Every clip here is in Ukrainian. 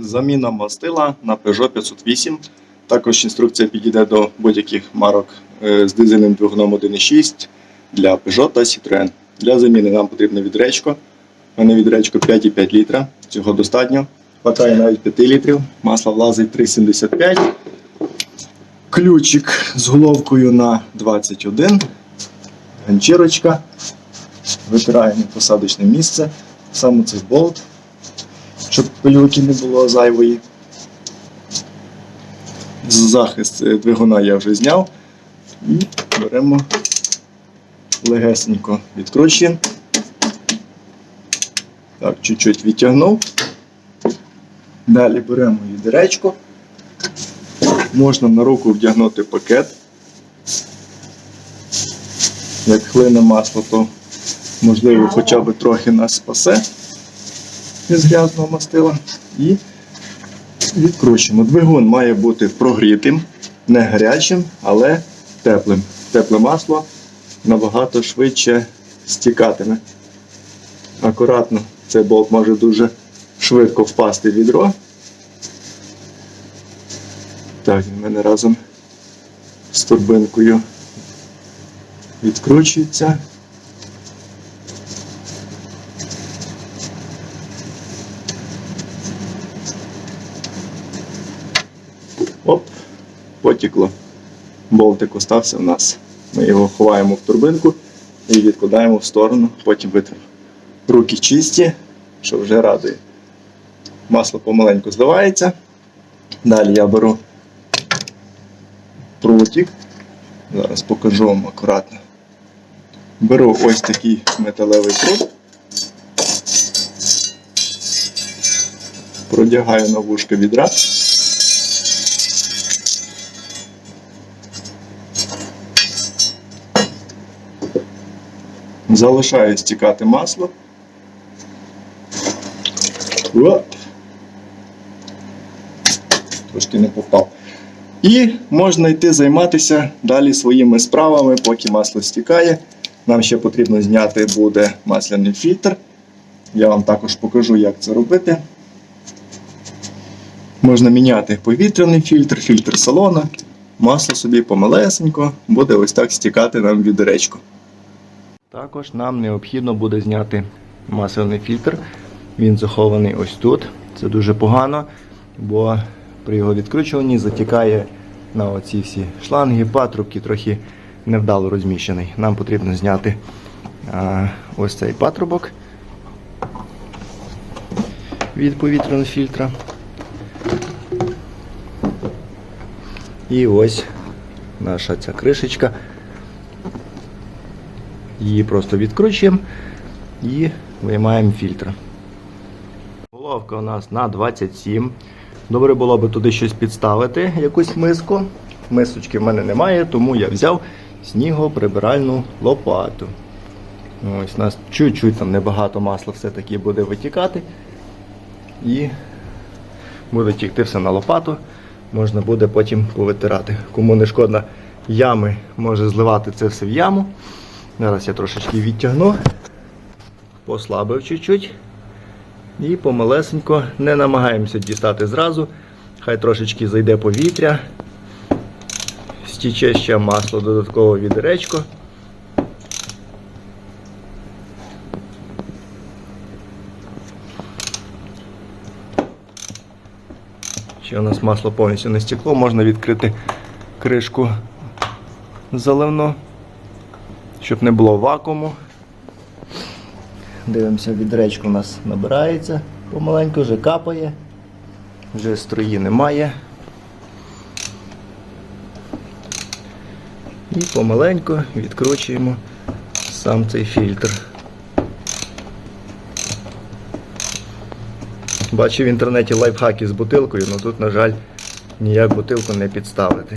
Заміна мастила на Peugeot 508. Також інструкція підійде до будь-яких марок е, з дизельним двигуном 1.6 для Peugeot та Citroën. Для заміни нам потрібно відречко. У мене відречко 5,5 літра. Цього достатньо. Хватає навіть 5 літрів. Масло влазить 3,75. Ключик з головкою на 21. Ганчірочка. Витираємо посадочне місце. Саме цей болт, щоб пилюки не було зайвої. Захист е, двигуна я вже зняв. І беремо легесенько відкручуємо. Так, чуть-чуть відтягнув. Далі беремо відеречко. Можна на руку вдягнути пакет. Як хлине масло, то можливо хоча б трохи нас спасе із грязного мастила. І відкручуємо. Двигун має бути прогрітим, не гарячим, але теплим. Тепле масло набагато швидше стікатиме. Акуратно, цей болт може дуже швидко впасти в відро. Так, він в мене разом з турбинкою відкручується. Оп, потікло. Болтик остався в нас. Ми його ховаємо в турбинку і відкладаємо в сторону, потім витримо. Руки чисті, що вже радує. Масло помаленьку зливається. Далі я беру прутик. Зараз покажу вам акуратно. Беру ось такий металевий прут. Продягаю на вушка відра. Залишаю стікати масло. Оп. Трошки не попав. І можна йти займатися далі своїми справами, поки масло стікає. Нам ще потрібно зняти буде масляний фільтр. Я вам також покажу, як це робити. Можна міняти повітряний фільтр, фільтр салона. Масло собі помалесенько буде ось так стікати нам від речку. Також нам необхідно буде зняти масляний фільтр. Він захований ось тут. Це дуже погано, бо при його відкручуванні затікає на оці всі шланги, патрубки, трохи невдало розміщений. Нам потрібно зняти а, ось цей патрубок від повітряного фільтра. І ось наша ця кришечка. Її просто відкручуємо і виймаємо фільтр. Головка у нас на 27. Добре було би туди щось підставити, якусь миску. Мисочки в мене немає, тому я взяв снігоприбиральну лопату. Ось у нас чуть-чуть там небагато масла все-таки буде витікати. І буде тікти все на лопату. Можна буде потім повитирати. Кому не шкода ями, може зливати це все в яму. Зараз я трошечки відтягну, послабив чуть-чуть. І помалесенько не намагаємося дістати зразу. Хай трошечки зайде повітря. Стіче ще масло додатково відеречко. Ще у нас масло повністю не стекло, можна відкрити кришку заливну, щоб не було вакууму. Дивимося, відречко у нас набирається помаленьку, вже капає, вже струї немає. І помаленьку відкручуємо сам цей фільтр. Бачив в інтернеті лайфхаки з бутилкою, але тут, на жаль, ніяк бутилку не підставити.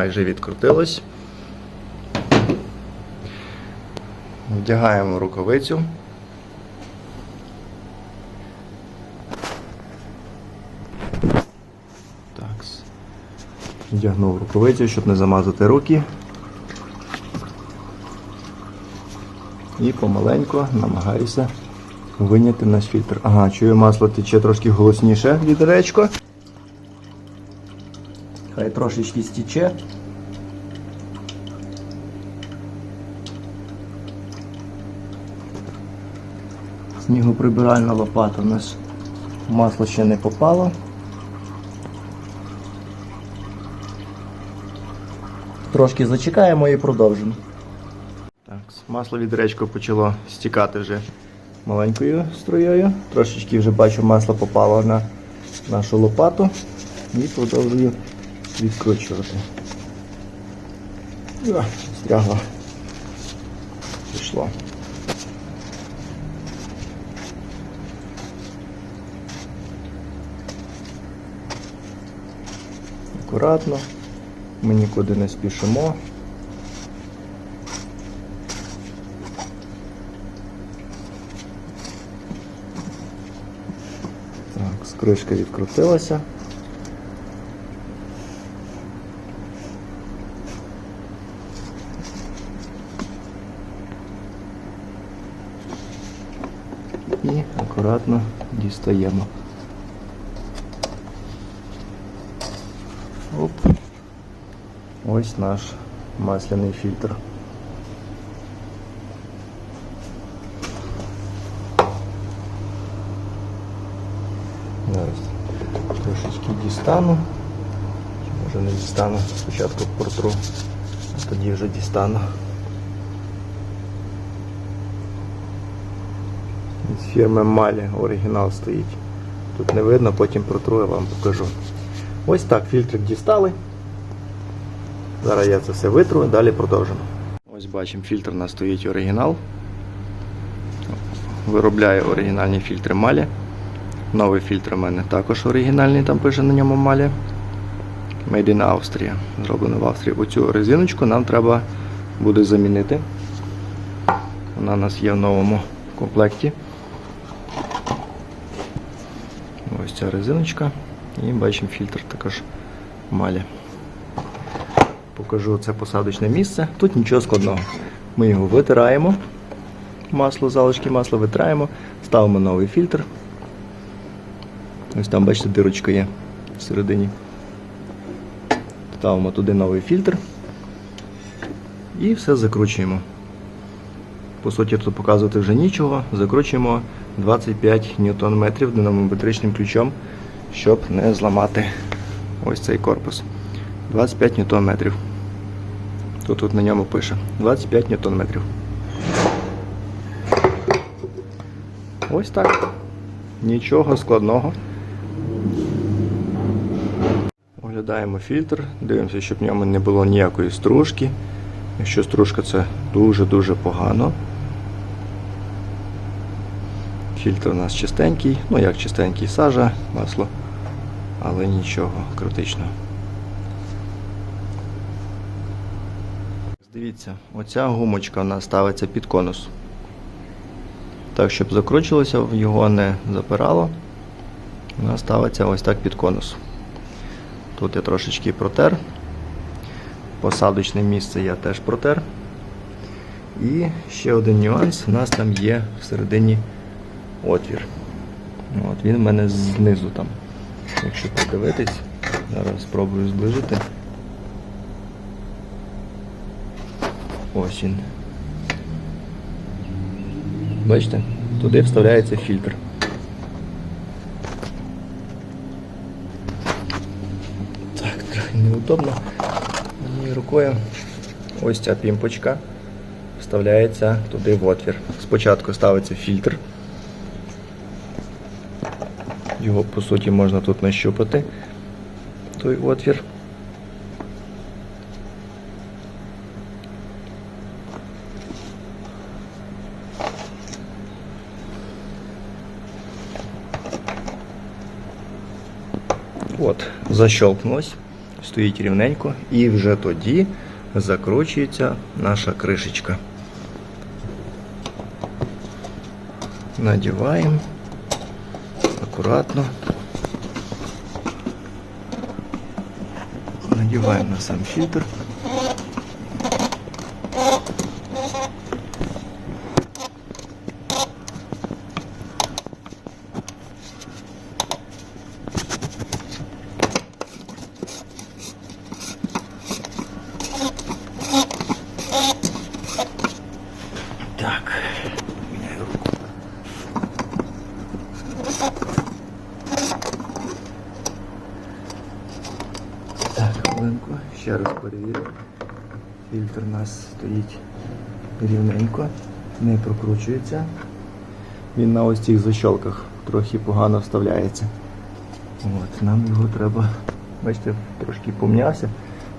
майже відкрутилось. Вдягаємо рукавицю. Так. Вдягнув рукавицю, щоб не замазати руки. І помаленько намагаюся виняти наш фільтр. Ага, чую масло тече трошки голосніше від речко. Хай трошечки стіче. Снігоприбиральна лопата у нас масло ще не попало. Трошки зачекаємо і продовжимо. Так, масло від речку почало стікати вже маленькою струєю. Трошечки вже бачу, масло попало на нашу лопату і продовжую відкручувати. О, Стрягло. Пішло. Акуратно, ми нікуди не спішимо. Так, з кришки відкрутилася. дістаємо. Оп. Ось наш масляний фільтр. Зараз трошечки дістану. Чи Може не дістану. Спочатку протру, а тоді вже дістану. Фірми Малі оригінал стоїть. Тут не видно, потім протру, я вам покажу. Ось так, фільтрик дістали. Зараз я це все витру, далі продовжимо. Ось бачимо, фільтр у нас стоїть оригінал. Виробляє оригінальні фільтри Малі. Новий фільтр у мене також оригінальний, там пише на ньому Малі. Made in Austria. Зроблено в Австрії. Оцю резиночку нам треба буде замінити. Вона у нас є в новому комплекті. Ось ця резиночка. І бачимо фільтр також малі. Покажу це посадочне місце. Тут нічого складного. Ми його витираємо. Масло, залишки масла витираємо, ставимо новий фільтр. Ось там, бачите, дирочка є всередині. Ставимо туди новий фільтр і все закручуємо. По суті, тут показувати вже нічого. Закручуємо 25 Нм динамометричним ключом, щоб не зламати ось цей корпус. 25 Нм. Тут, тут на ньому пише 25 Нм. Ось так. Нічого складного. Оглядаємо фільтр, дивимося, щоб в ньому не було ніякої стружки. Якщо стружка це дуже-дуже погано. Фільтр у нас чистенький, ну як чистенький, сажа, масло, але нічого критичного. Дивіться, оця гумочка у нас ставиться під конус. Так, щоб закручувалося, його не запирало, вона ставиться ось так під конус. Тут я трошечки протер. Посадочне місце я теж протер. І ще один нюанс, у нас там є всередині отвір. От, Він в мене знизу там. Якщо подивитись, зараз спробую зближити. Ось він. Бачите? Туди вставляється фільтр. Так, трохи неудобно. Однією рукою. Ось ця пімпочка вставляється туди в отвір. Спочатку ставиться фільтр. Його по суті можна тут нащупати, той отвір. От, защелкнулось, стоїть рівненько, і вже тоді закручується наша кришечка. Надіваємо акуратно. Надіваємо на сам фільтр. Так, міняю руку. Так, хвилинку, ще раз перевірю. Фільтр у нас стоїть рівненько, не прокручується. Він на ось цих защолках трохи погано вставляється. От, нам його треба, бачите, трошки помнявся,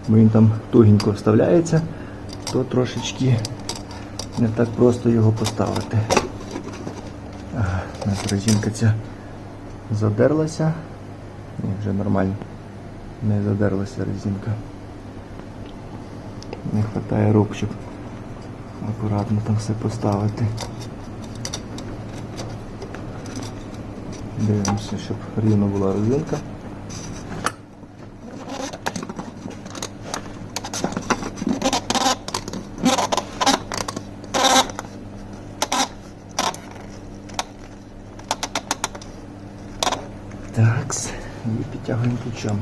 бо він там тугенько вставляється, то трошечки не так просто його поставити. Ага, резинка ця задерлася. Ні, вже нормально. Не задерлася резинка. Не вистачає рук, щоб акуратно там все поставити. Дивимося, щоб рівно була резинка. Такс, і підтягуємо ключом.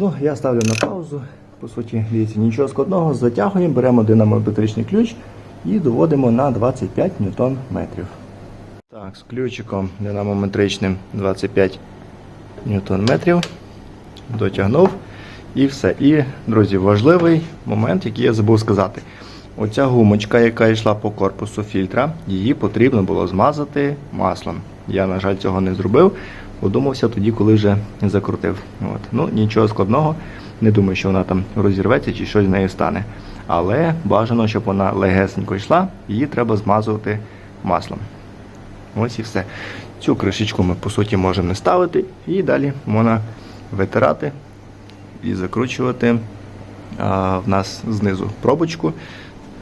Ну я ставлю на паузу. По суті, дивіться, нічого складного. Затягуємо, беремо динамометричний ключ і доводимо на 25 ньютон метрів. Так, з ключиком динамометричним 25 ньютон метрів. Дотягнув. І все. І, друзі, важливий момент, який я забув сказати. Оця гумочка, яка йшла по корпусу фільтра, її потрібно було змазати маслом. Я, на жаль, цього не зробив. Подумався тоді, коли вже закрутив. От. Ну, нічого складного. Не думаю, що вона там розірветься чи щось з нею стане. Але бажано, щоб вона легесенько йшла, її треба змазувати маслом. Ось і все. Цю кришечку ми по суті можемо не ставити і далі можна витирати і закручувати а, в нас знизу пробочку.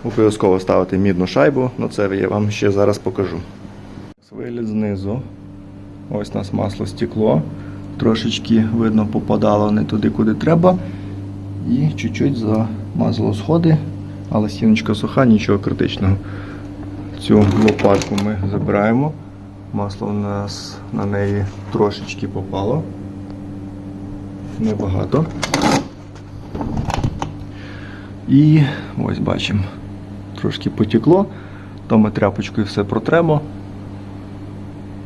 Обов'язково ставити мідну шайбу, ну це я вам ще зараз покажу. Виліт знизу. Ось у нас масло стекло. Трошечки видно попадало не туди, куди треба. І чуть-чуть замазало сходи, але стіночка суха, нічого критичного. Цю лопатку ми забираємо. Масло у нас на неї трошечки попало. Небагато. І ось бачимо, трошки потекло, то ми тряпочкою все протремо.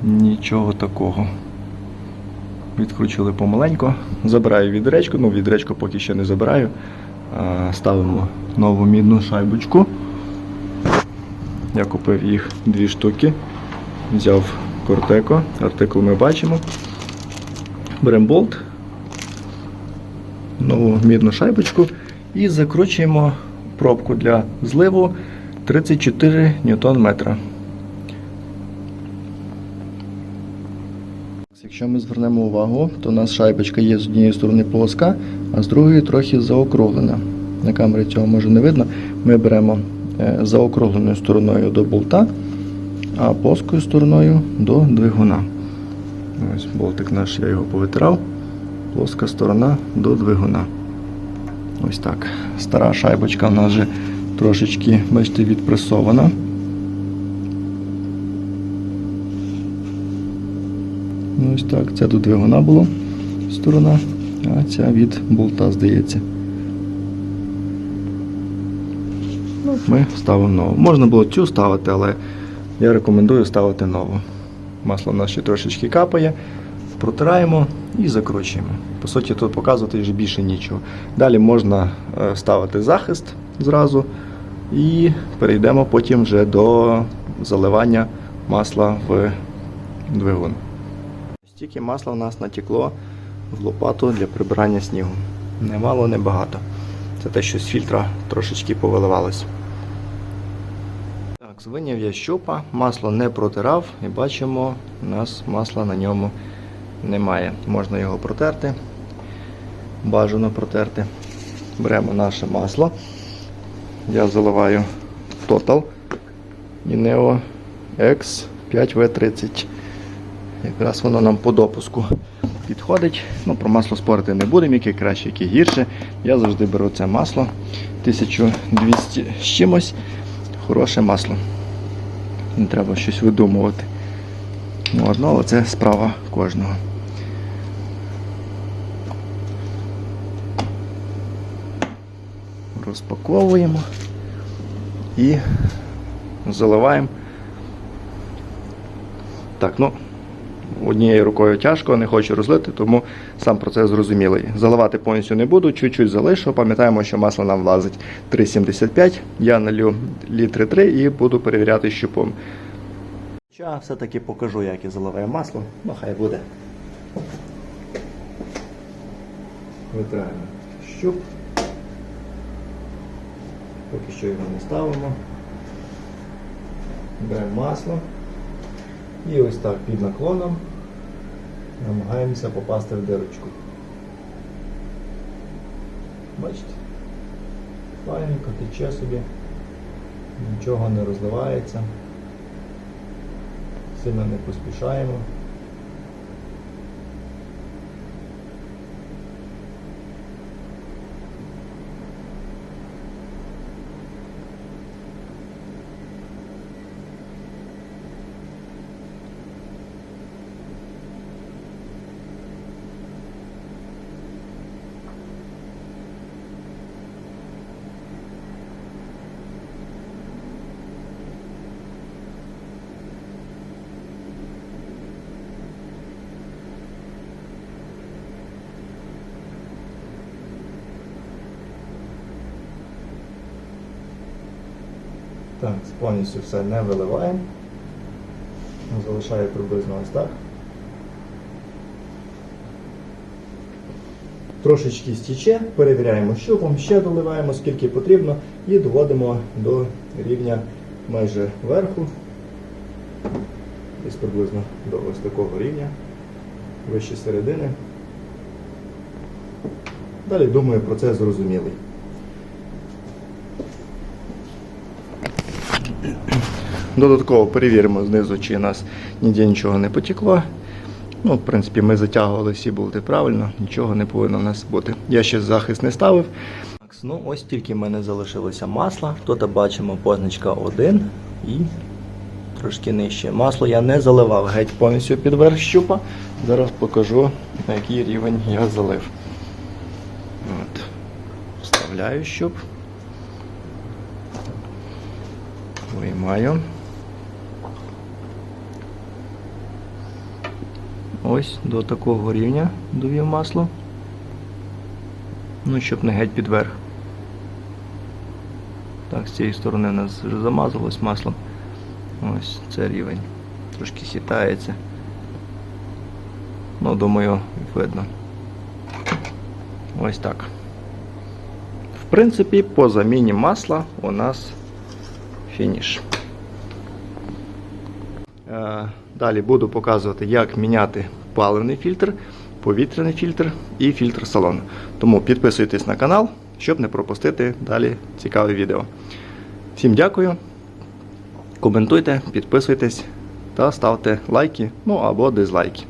Нічого такого. Відкручували помаленько. Забираю відречку, ну відречку поки ще не забираю. Ставимо нову мідну шайбочку. Я купив їх дві штуки. Взяв Кортеко. Артикул ми бачимо. Беремо болт, нову мідну шайбочку і закручуємо пробку для зливу 34 ньютон метра. Якщо ми звернемо увагу, то у нас шайбочка є з однієї сторони плоска, а з другої трохи заокруглена. На камері цього може не видно. Ми беремо е, заокругленою стороною до болта, а плоскою стороною до двигуна. Ось болтик наш, я його повитирав. Плоска сторона до двигуна. Ось так. Стара шайбочка в нас вже трошечки, бачите, відпресована. Ось так. Це до двигуна була сторона, а ця від болта, здається. Ну, Ми ставимо нову. Можна було цю ставити, але я рекомендую ставити нову. Масло в нас ще трошечки капає. Протираємо і закручуємо. По суті, тут показувати вже більше нічого. Далі можна е, ставити захист зразу і перейдемо потім вже до заливання масла в двигун. Стільки масла у нас натекло в лопату для прибирання снігу. Немало, не багато. Це те, що з фільтра трошечки повиливалось. Так, звиняв я щупа, масло не протирав і бачимо, у нас масла на ньому немає. Можна його протерти. Бажано протерти. Беремо наше масло. Я заливаю Total Mineo X 5V30. Якраз воно нам по допуску підходить. Ну, про масло спорити не будемо, яке краще, яке гірше. Я завжди беру це масло 1200 з чимось. Хороше масло. Не треба щось видумувати. Можна, але це справа кожного. Розпаковуємо і заливаємо. Так, ну, однією рукою тяжко, не хочу розлити, тому сам процес зрозумілий. Заливати повністю не буду, чуть-чуть залишу. Пам'ятаємо, що масло нам влазить 3,75. Я налю літри 3 і буду перевіряти щупом. Хоча все-таки покажу, як я заливаю масло. Ну, буде. Витираємо щуп. Поки що його не ставимо. Беремо масло. І ось так під наклоном намагаємося попасти в дирочку. Бачите? Файненько тече собі, нічого не розливається. Сильно не поспішаємо. Так, повністю все не виливаємо. Залишаю приблизно ось так. Трошечки стіче, перевіряємо щупом, ще доливаємо скільки потрібно і доводимо до рівня майже верху. Десь приблизно до ось такого рівня, вище середини. Далі, думаю, процес зрозумілий. Додатково перевіримо знизу, чи у нас ніде нічого не потекло. Ну, в принципі, ми затягували всі болти правильно, нічого не повинно в нас бути. Я ще захист не ставив. Ну ось тільки в мене залишилося масло. Тут бачимо позначка 1 і трошки нижче. Масло я не заливав геть повністю під верх щупа. Зараз покажу, на який рівень я залив. От. Вставляю щуп. Виймаю. Ось до такого рівня довів масло. Ну, щоб не геть підверх. Так, з цієї сторони у нас вже замазалось маслом. Ось це рівень. Трошки хитається. Ну, думаю, видно. Ось так. В принципі, по заміні масла у нас фініш. Далі буду показувати, як міняти паливний фільтр, повітряний фільтр і фільтр салону. Тому підписуйтесь на канал, щоб не пропустити далі цікаве відео. Всім дякую. Коментуйте, підписуйтесь та ставте лайки, ну або дизлайки.